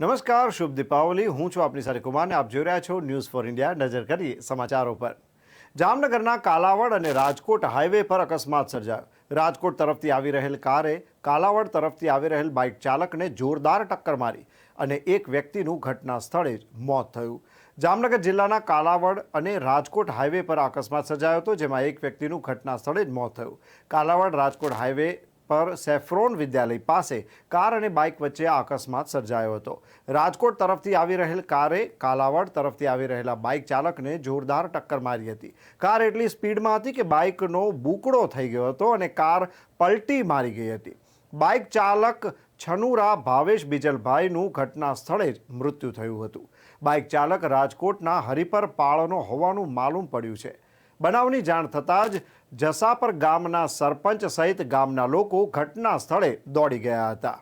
નમસ્કાર, શુભ દીપાવલી. હું છું આપની સાથે કુમારને. આપ જોઈ રહ્યા છો ન્યૂઝ ફોર ઇન્ડિયા નજર કરીએ સમાચારો પર. જામનગરના કાલાવડ અને રાજકોટ હાઈવે પર અકસ્માત સર્જાયો. રાજકોટ તરફથી આવી રહેલ કારે કાલાવડ તરફથી આવી રહેલ બાઇક ચાલકને જોરદાર ટક્કર મારી અને એક વ્યક્તિનું ઘટના સ્થળે જ મોત થયું. જામનગર જિલ્લાના કાલાવડ અને રાજકોટ હાઈવે પર અકસ્માત સર્જાયો હતો, જેમાં એક વ્યક્તિનું ઘટના સ્થળે જ મોત થયું. કાલાવડ રાજકોટ હાઈવે પર સેફ્રોન વિદ્યાલય પાસે કાર અને બાઇક વચ્ચે આ અકસ્માત સર્જાયો હતો. રાજકોટ તરફથી આવી રહેલ કારે કાલાવડ તરફથી આવી રહેલા બાઇક ચાલકને જોરદાર ટક્કર મારી હતી. કાર એટલી સ્પીડમાં હતી કે બાઇકનો બુકડો થઈ ગયો હતો અને કાર પલટી મારી ગઈ હતી. બાઇક ચાલક છનુરા ભાવેશ બીજલભાઈનું ઘટના સ્થળે જ મૃત્યુ થયું હતું. બાઇક ચાલક રાજકોટના હરિપર પાળનો હોવાનું માલુમ પડ્યું છે. બનાવની જાણ થતાં જ જસાપર ગામના સરપંચ સહિત ગામના લોકો ઘટના સ્થળે દોડી ગયા હતા.